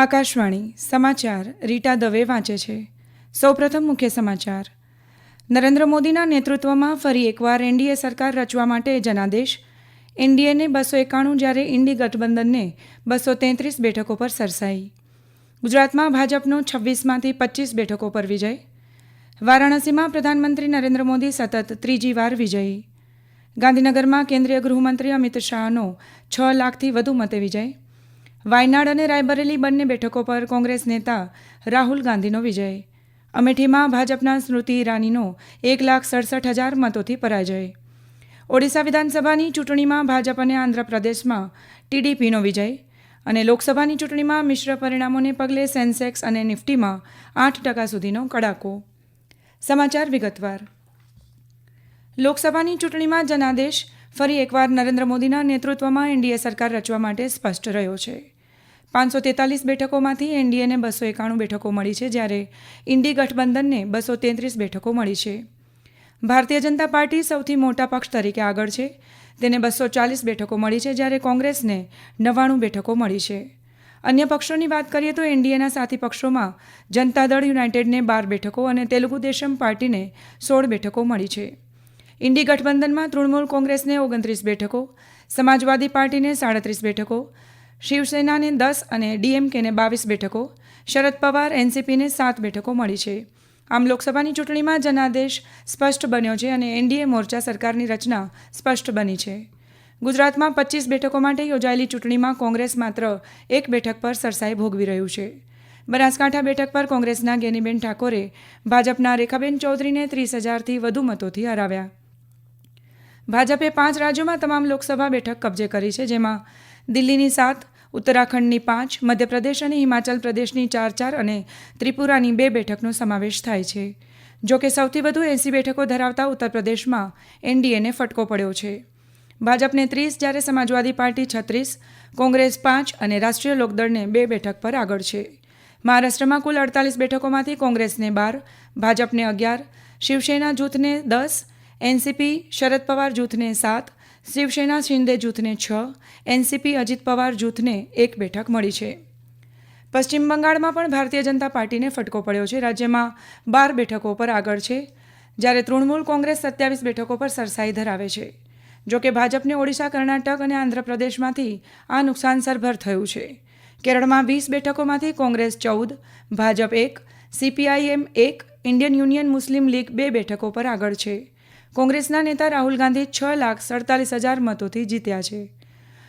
આકાશવાણી, સમાચાર, રીટા દવે વાંચે છે. સૌપ્રથમ મુખ્ય સમાચાર. નરેન્દ્ર મોદીના નેતૃત્વમાં ફરી એકવાર એનડીએ સરકાર રચવા માટે જનાદેશ. એનડીએને બસો એકાણું જ્યારે ઇન્ડી ગઠબંધનને બસો તેત્રીસ બેઠકો પર સરસાઈ. ગુજરાતમાં ભાજપનો છવ્વીસમાંથી પચીસ બેઠકો પર વિજય. વારાણસીમાં પ્રધાનમંત્રી નરેન્દ્ર મોદી સતત ત્રીજી વાર વિજયી. ગાંધીનગરમાં કેન્દ્રીય ગૃહમંત્રી અમિત શાહનો છ લાખથી વધુ મતે વિજય. વાયનાડ અને રાયબરેલી બંને બેઠકો પર કોંગ્રેસ નેતા રાહુલ ગાંધીનો વિજય. અમેઠીમાં ભાજપના સ્મૃતિ ઈરાનીનો એક લાખ સડસઠ હજાર મતોથી પરાજય. ઓડિશા વિધાનસભાની ચૂંટણીમાં ભાજપ અને આંધ્રપ્રદેશમાં ટીડીપીનો વિજય અને લોકસભાની ચૂંટણીમાં મિશ્ર પરિણામોને પગલે સેન્સેક્સ અને નિફ્ટીમાં આઠ ટકા સુધીનો કડાકો. સમાચાર વિગતવાર. લોકસભાની ચૂંટણીમાં જનાદેશ ફરી એકવાર નરેન્દ્ર મોદીના નેતૃત્વમાં એનડીએ સરકાર રચવા માટે સ્પષ્ટ રહ્યો છે. પાંચસો તેતાલીસ બેઠકોમાંથી એનડીએને બસો એકાણું બેઠકો મળી છે, જ્યારે ઇન્ડી ગઠબંધનને બસો તેત્રીસ બેઠકો મળી છે. ભારતીય જનતા પાર્ટી સૌથી મોટા પક્ષ તરીકે આગળ છે. તેને બસો ચાલીસ બેઠકો મળી છે, જ્યારે કોંગ્રેસને નવ્વાણું બેઠકો મળી છે. અન્ય પક્ષોની વાત કરીએ તો એનડીએના સાથી પક્ષોમાં જનતા દળ યુનાઇટેડને બાર બેઠકો અને તેલુગુ દેશમ પાર્ટીને સોળ બેઠકો મળી છે. ઇન્ડી ગઠબંધનમાં તૃણમૂલ કોંગ્રેસને ઓગણત્રીસ બેઠકો, સમાજવાદી પાર્ટીને સાડત્રીસ બેઠકો, શિવસેનાને દસ અને ડીએમકેને બાવીસ બેઠકો, શરદ પવાર, એનસીપીને સાત બેઠકો મળી છે. આમ લોકસભાની ચૂંટણીમાં જનાદેશ સ્પષ્ટ બન્યો છે અને એનડીએ મોરચા સરકારની રચના સ્પષ્ટ બની છે. ગુજરાતમાં પચીસ બેઠકો માટે યોજાયેલી ચૂંટણીમાં કોંગ્રેસ માત્ર એક બેઠક પર સરસાઈ ભોગવી રહ્યું છે. બનાસકાંઠા બેઠક પર કોંગ્રેસના ગેનીબેન ઠાકોરે ભાજપના રેખાબેન ચૌધરીને ત્રીસ હજારથી વધુ મતોથી હરાવ્યા. ભાજપે પાંચ રાજ્યોમાં તમામ લોકસભા બેઠક કબજે કરી છે, જેમાં દિલ્હીની સાત, ઉત્તરાખંડની પાંચ, મધ્યપ્રદેશ અને હિમાચલ પ્રદેશની ચાર ચાર અને ત્રિપુરાની બે બેઠકનો સમાવેશ થાય છે. જો કે સૌથી વધુ એંસી બેઠકો ધરાવતા ઉત્તર પ્રદેશમાં એનડીએને ફટકો પડ્યો છે. ભાજપને ત્રીસ, જ્યારે સમાજવાદી પાર્ટી છત્રીસ, કોંગ્રેસ પાંચ અને રાષ્ટ્રીય લોકદળને બે બેઠક પર આગળ છે. મહારાષ્ટ્રમાં કુલ અડતાલીસ બેઠકોમાંથી કોંગ્રેસને બાર, ભાજપને અગિયાર, શિવસેના જૂથને દસ એનસીપી શરદ પવાર જૂથને સાત, શિવસેના શિંદે જૂથને છ, એનસીપી અજીત પવાર જૂથને એક બેઠક મળી છે. પશ્ચિમ બંગાળમાં પણ ભારતીય જનતા પાર્ટીને ફટકો પડ્યો છે. રાજ્યમાં બાર બેઠકો પર આગળ છે. જ્યારે તૃણમૂલ કોંગ્રેસ સત્યાવીસ બેઠકો પર સરસાઈ ધરાવે છે. જો કે ભાજપને ઓડિશા, કર્ણાટક અને આંધ્રપ્રદેશમાંથી આ નુકસાન સરભર થયું છે. કેરળમાં વીસ બેઠકોમાંથી કોંગ્રેસ ચૌદ, ભાજપ એક સીપીઆઈએમ એક, ઇન્ડિયન યુનિયન મુસ્લિમ લીગ બે બેઠકો પર આગળ છે. કોંગ્રેસના નેતા રાહુલ ગાંધી છ લાખ સડતાલીસ હજાર મતોથી જીત્યા છે.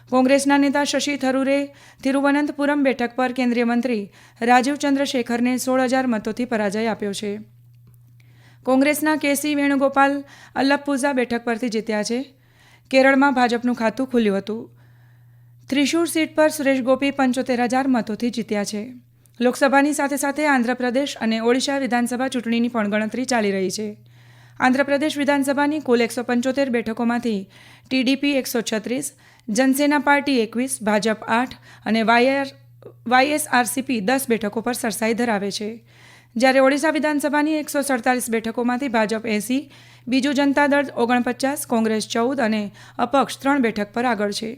કોંગ્રેસના નેતા શશી થરૂરે તિરુવનંતપુરમ બેઠક પર કેન્દ્રીય મંત્રી રાજીવ ચંદ્રશેખરને સોળ હજાર મતોથી પરાજય આપ્યો છે. કોંગ્રેસના કેસી વેણુગોપાલ અલ્લપુઝા બેઠક પરથી જીત્યા છે. કેરળમાં ભાજપનું ખાતું ખુલ્યું હતું. ત્રિશુર સીટ પર સુરેશ ગોપી પંચોતેર હજાર મતોથી જીત્યા છે. લોકસભાની સાથે સાથે આંધ્રપ્રદેશ અને ઓડિશા વિધાનસભા ચૂંટણીની પણ ગણતરી ચાલી રહી છે. આંધ્રપ્રદેશ વિધાનસભાની કુલ એકસો પંચોતેર બેઠકોમાંથી ટીડીપી એકસો છત્રીસ, જનસેના પાર્ટી એકવીસ, ભાજપ આઠ અને વાયઆર, વાયએસઆરસીપી દસ બેઠકો પર સરસાઈ ધરાવે છે. જ્યારે ઓડિશા વિધાનસભાની એકસો સડતાલીસ બેઠકોમાંથી ભાજપ એંસી, બીજુ જનતા દળ ઓગણપચાસ, કોંગ્રેસ ચૌદ અને અપક્ષ ત્રણ બેઠક પર આગળ છે.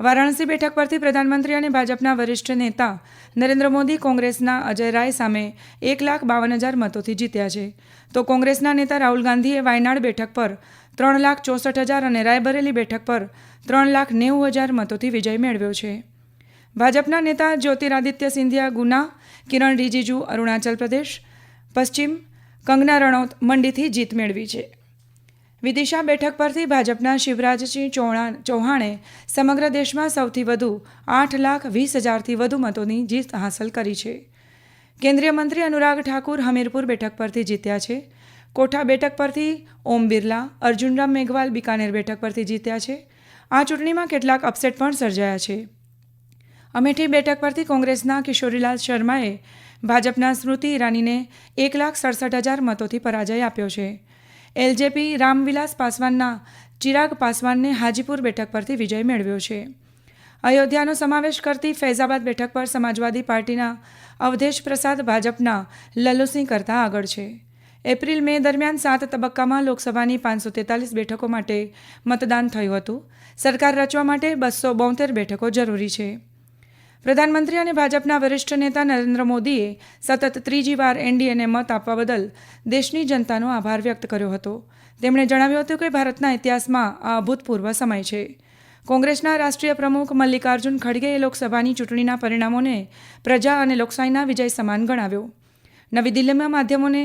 વારાણસી બેઠક પરથી પ્રધાનમંત્રી અને ભાજપના વરિષ્ઠ નેતા નરેન્દ્ર મોદી કોંગ્રેસના અજય રાય સામે એક લાખ બાવન હજાર મતોથી જીત્યા છે. તો કોંગ્રેસના નેતા રાહુલ ગાંધીએ વાયનાડ બેઠક પર ત્રણ લાખ ચોસઠ હજાર અને રાયબરેલી બેઠક પર ત્રણ લાખ નેવું હજાર મતોથી વિજય મેળવ્યો છે. ભાજપના નેતા જ્યોતિરાદિત્ય સિંધિયા, ગુના, કિરણ રિજિજુ, અરુણાચલ પ્રદેશ, પશ્ચિમ, કંગના રણૌત મંડીથી જીત મેળવી છે. વિદિશા બેઠક પરથી ભાજપના શિવરાજસિંહ ચૌહાણ સમગ્ર દેશમાં સૌથી વધુ આઠ લાખ વીસ હજારથી વધુ મતોની જીત હાંસલ કરી છે. કેન્દ્રીય મંત્રી અનુરાગ ઠાકુર હમીરપુર બેઠક પરથી જીત્યા છે. કોઠા બેઠક પરથી ઓમ બિરલા, અર્જુનરામ મેઘવાલ બિકાનેર બેઠક પરથી જીત્યા છે. આ ચૂંટણીમાં કેટલાક અપસેટ પણ સર્જાયા છે. અમેઠી બેઠક પરથી કોંગ્રેસના કિશોરીલાલ શર્માએ ભાજપના સ્મૃતિ ઈરાનીને એક લાખ સડસઠ હજાર મતોથી પરાજય આપ્યો છે. એલજેપી રામવિલાસ પાસવાનના ચિરાગ પાસવાનને હાજીપુર બેઠક પરથી વિજય મેળવ્યો છે. અયોધ્યાનો સમાવેશ કરતી ફૈઝાબાદ બેઠક પર સમાજવાદી પાર્ટીના અવધેશ પ્રસાદ ભાજપના લલ્લુસિંહ કરતાં આગળ છે. એપ્રિલ મે દરમિયાન સાત તબક્કામાં લોકસભાની પાંચસો તેતાલીસ બેઠકો માટે મતદાન થયું હતું. સરકાર રચવા માટે બસો બોતેર બેઠકો જરૂરી છે. પ્રધાનમંત્રી અને ભાજપના વરિષ્ઠ નેતા નરેન્દ્ર મોદીએ સતત ત્રીજી વાર એનડીએને મત આપવા બદલ દેશની જનતાનો આભાર વ્યક્ત કર્યો હતો. તેમણે જણાવ્યું હતું કે ભારતના ઇતિહાસમાં આ અભૂતપૂર્વ સમય છે. કોંગ્રેસના રાષ્ટ્રીય પ્રમુખ મલ્લિકાર્જુન ખડગેએ લોકસભાની ચૂંટણીના પરિણામોને પ્રજા અને લોકશાહીના વિજય સમાન ગણાવ્યો. નવી દિલ્હીમાં માધ્યમોને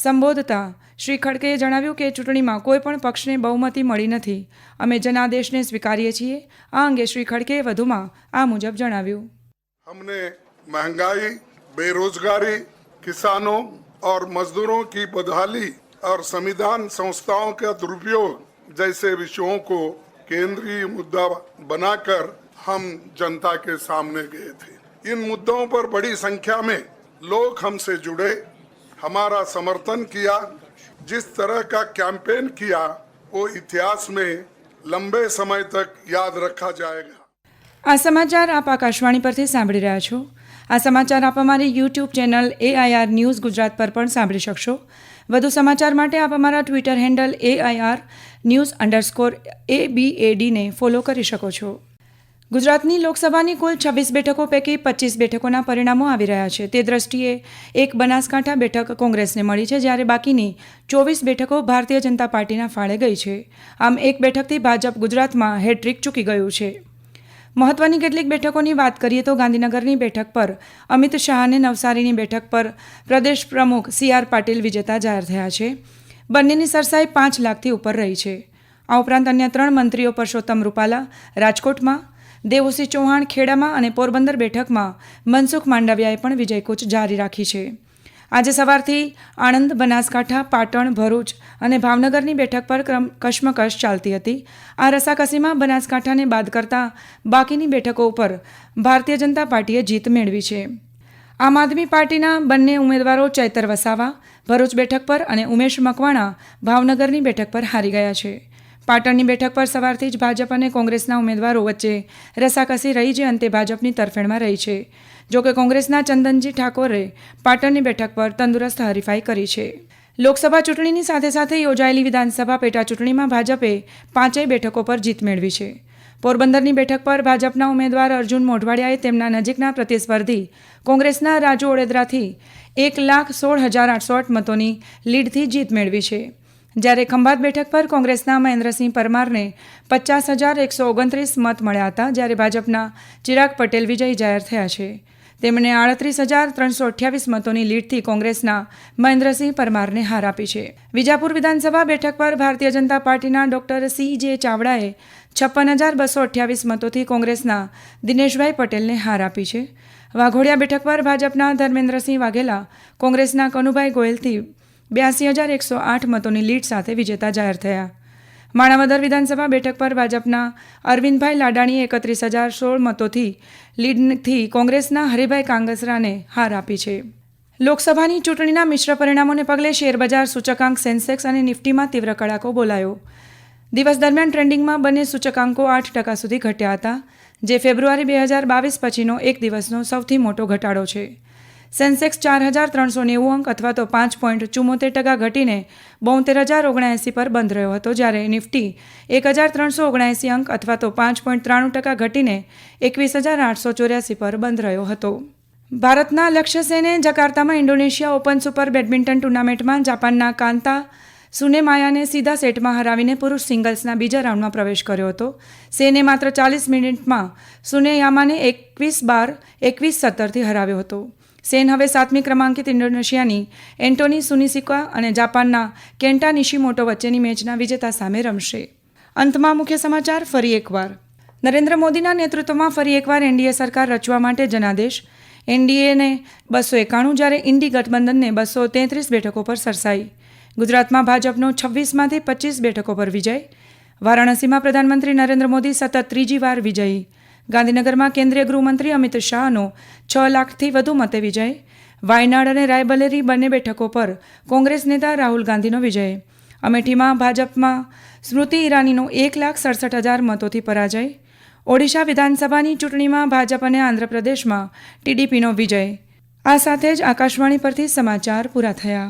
સંબોધતા શ્રી ખડગેએ જણાવ્યું કે ચૂંટણીમાં કોઈ પણ પક્ષને બહુમતી મળી નથી અમે જનાદેશને સ્વીકારીએ છીએ આ અંગે શ્રી ખડગેએ વધુમાં આ મુજબ જણાવ્યું हमने महंगाई बेरोजगारी किसानों और मजदूरों की बदहाली और संविधान संस्थाओं का दुरुपयोग जैसे विषयों को केंद्रीय मुद्दा बनाकर हम जनता के सामने गए थे इन मुद्दों पर बड़ी संख्या में लोग हमसे जुड़े हमारा समर्थन किया जिस तरह का कैंपेन किया वो इतिहास में लंबे समय तक याद रखा जाएगा આ સમાચાર આપ આકાશવાણી પરથી સાંભળી રહ્યા છો આ સમાચાર આપ અમારી YouTube channel AIR news Gujarat પર પણ સાંભળી શકશો વધુ સમાચાર માટે આપ અમારા Twitter handle AIR news underscore A B A ડીને follow કરી શકો છો ગુજરાતની લોકસભાની કુલ છવ્વીસ બેઠકો પૈકી પચીસ બેઠકોના પરિણામો આવી રહ્યા છે. તે દ્રષ્ટિએ એક બનાસકાંઠા બેઠક કોંગ્રેસને મળી છે, જ્યારે બાકીની ચોવીસ બેઠકો ભારતીય જનતા પાર્ટીના ફાળે ગઈ છે. આમ એક બેઠકથી ભાજપ ગુજરાતમાં હેટ્રિક ચૂકી ગયું છે. મહત્વની કેટલીક બેઠકોની વાત કરીએ તો ગાંધીનગરની બેઠક પર અમિત શાહને નવસારીની બેઠક પર પ્રદેશ પ્રમુખ સી આર પાટીલ વિજેતા જાહેર થયા છે. બંનેની સરસાઈ પાંચ લાખથી ઉપર રહી છે. આ ઉપરાંત અન્ય ત્રણ મંત્રીઓ પરસોત્તમ રૂપાલા, રાજકોટમાં દેવુસિંહ ચૌહાણ ખેડામાં અને પોરબંદર બેઠકમાં મનસુખ માંડવિયાએ પણ વિજયકૂચ જારી રાખી છે. આજે સવારથી આણંદ, બનાસકાંઠા, પાટણ, ભરૂચ અને ભાવનગરની બેઠક પર ક્રમ કશ્મકશ ચાલતી હતી. આ રસાકસીમાં બનાસકાંઠાને બાદ કરતા બાકીની બેઠકો ઉપર ભારતીય જનતા પાર્ટીએ જીત મેળવી છે. આમ આદમી પાર્ટીના બંને ઉમેદવારો ચૈતર વસાવા, ભરૂચ બેઠક પર અને ઉમેશ મકવાણા ભાવનગરની બેઠક પર હારી ગયા છે. પાટણની બેઠક પર સવારથી જ ભાજપ અને કોંગ્રેસના ઉમેદવારો વચ્ચે રસાકસી રહી જે અંતે ભાજપની તરફેણમાં રહી છે. જોકે કોંગ્રેસના ચંદનજી ઠાકોરે પાટણની બેઠક પર તંદુરસ્ત હરીફાઈ કરી છે. લોકસભા ચૂંટણીની સાથે સાથે યોજાયેલી વિધાનસભા પેટા ચૂંટણીમાં ભાજપે પાંચેય બેઠકો પર જીત મેળવી છે. પોરબંદરની બેઠક પર ભાજપના ઉમેદવાર અર્જુન મોઢવાડિયાએ તેમના નજીકના પ્રતિસ્પર્ધી કોંગ્રેસના રાજુ ઓડેદરાથી એક લાખ સોળ હજાર આઠસો આઠ મતોની લીડથી જીત મેળવી છે. જ્યારે ખંભાત બેઠક પર કોંગ્રેસના મહેન્દ્રસિંહ પરમારને પચાસ હજાર એકસો ઓગણત્રીસ મત મળ્યા હતા, જ્યારે ભાજપના ચિરાગ પટેલ વિજયી જાહેર થયા છે. તેમણે આડત્રીસ હજાર ત્રણસો અઠ્યાવીસ મતોની લીડથી કોંગ્રેસના મહેન્દ્રસિંહ પરમારને હાર આપી છે. વિજાપુર વિધાનસભા બેઠક પર ભારતીય જનતા પાર્ટીના ડોક્ટર સી જે ચાવડાએ છપ્પન હજાર બસો અઠ્યાવીસ મતોથી કોંગ્રેસના દિનેશભાઈ પટેલને હાર આપી છે. વાઘોડિયા બેઠક પર ભાજપના ધર્મેન્દ્રસિંહ વાઘેલા કોંગ્રેસના કનુભાઈ ગોયલથી બ્યાસી હજાર એકસો આઠ મતોની લીડ સાથે વિજેતા જાહેર થયા. માણાવદર વિધાનસભા બેઠક પર ભાજપના અરવિંદભાઈ લાડાણીએ એકત્રીસ હજાર સોળ મતોથી લીડથી કોંગ્રેસના હરિભાઈ કાંગસરાને હાર આપી છે. લોકસભાની ચૂંટણીના મિશ્ર પરિણામોને પગલે શેરબજાર સૂચકાંક સેન્સેક્સ અને નિફ્ટીમાં તીવ્ર કડાકો બોલાયો. દિવસ દરમિયાન ટ્રેન્ડિંગમાં બંને સૂચકાંકો આઠ ટકા સુધી ઘટ્યા હતા, જે ફેબ્રુઆરી બે હજાર બાવીસ પછીનો એક દિવસનો સૌથી મોટો ઘટાડો છે. સેન્સેક્સ ચાર હજાર ત્રણસો નેવું અંક અથવા તો પાંચ પોઈન્ટ ચુમ્મોતેર ટકા ઘટીને બોતેર હજાર ઓગણએંસી પર બંધ રહ્યો હતો, જ્યારે નિફ્ટી એક હજાર ત્રણસો ઓગણએંસી અંક અથવા તો પાંચ પોઈન્ટ ત્રાણું ટકા ઘટીને એકવીસ હજાર આઠસો ચોર્યાસી પર બંધ રહ્યો હતો. ભારતના લક્ષ્ય સેને જકાર્તામાં ઇન્ડોનેશિયા ઓપન સુપર બેડમિન્ટન ટુર્નામેન્ટમાં જાપાનના કાંતા સુનેમાયાને સીધા સેટમાં હરાવીને પુરુષ સિંગલ્સના બીજા રાઉન્ડમાં પ્રવેશ કર્યો હતો. સેને માત્ર ચાલીસ મિનિટમાં સુનેયામાને એકવીસ બાર એકવીસ સત્તરથી હરાવ્યો હતો. સેન હવે સાતમી ક્રમાંકિત ઇન્ડોનેશિયાની એન્ટોની સુનિસિકા અને જાપાનના કેન્ટા નિશિમોટો વચ્ચેની મેચના વિજેતા સામે રમશે. અંતમાં મુખ્ય સમાચાર, ફરી એકવાર. નરેન્દ્ર મોદીના નેતૃત્વમાં ફરી એકવાર એનડીએ સરકાર રચવા માટે જનાદેશ. એનડીએને બસો એકાણું જ્યારે ઇન્ડી ગઠબંધનને બસો તેત્રીસ બેઠકો પર સરસાઈ. ગુજરાતમાં ભાજપનો છવ્વીસમાંથી પચીસ બેઠકો પર વિજય. વારાણસીમાં પ્રધાનમંત્રી નરેન્દ્ર મોદી સતત ત્રીજી વાર વિજયી. ગાંધીનગરમાં કેન્દ્રીય ગૃહમંત્રી અમિત શાહનો છ લાખથી વધુ મતે વિજય, વાયનાડ અને રાયબરેલી બંને બેઠકો પર કોંગ્રેસ નેતા રાહુલ ગાંધીનો વિજય, અમેઠીમાં ભાજપમાં સ્મૃતિ ઈરાનીનો એક લાખ સડસઠ હજાર મતોથી પરાજય, ઓડિશા વિધાનસભાની ચૂંટણીમાં ભાજપ અને આંધ્રપ્રદેશમાં ટીડીપીનો વિજય. આ સાથે જ આકાશવાણી પરથી સમાચાર પૂરા થયા.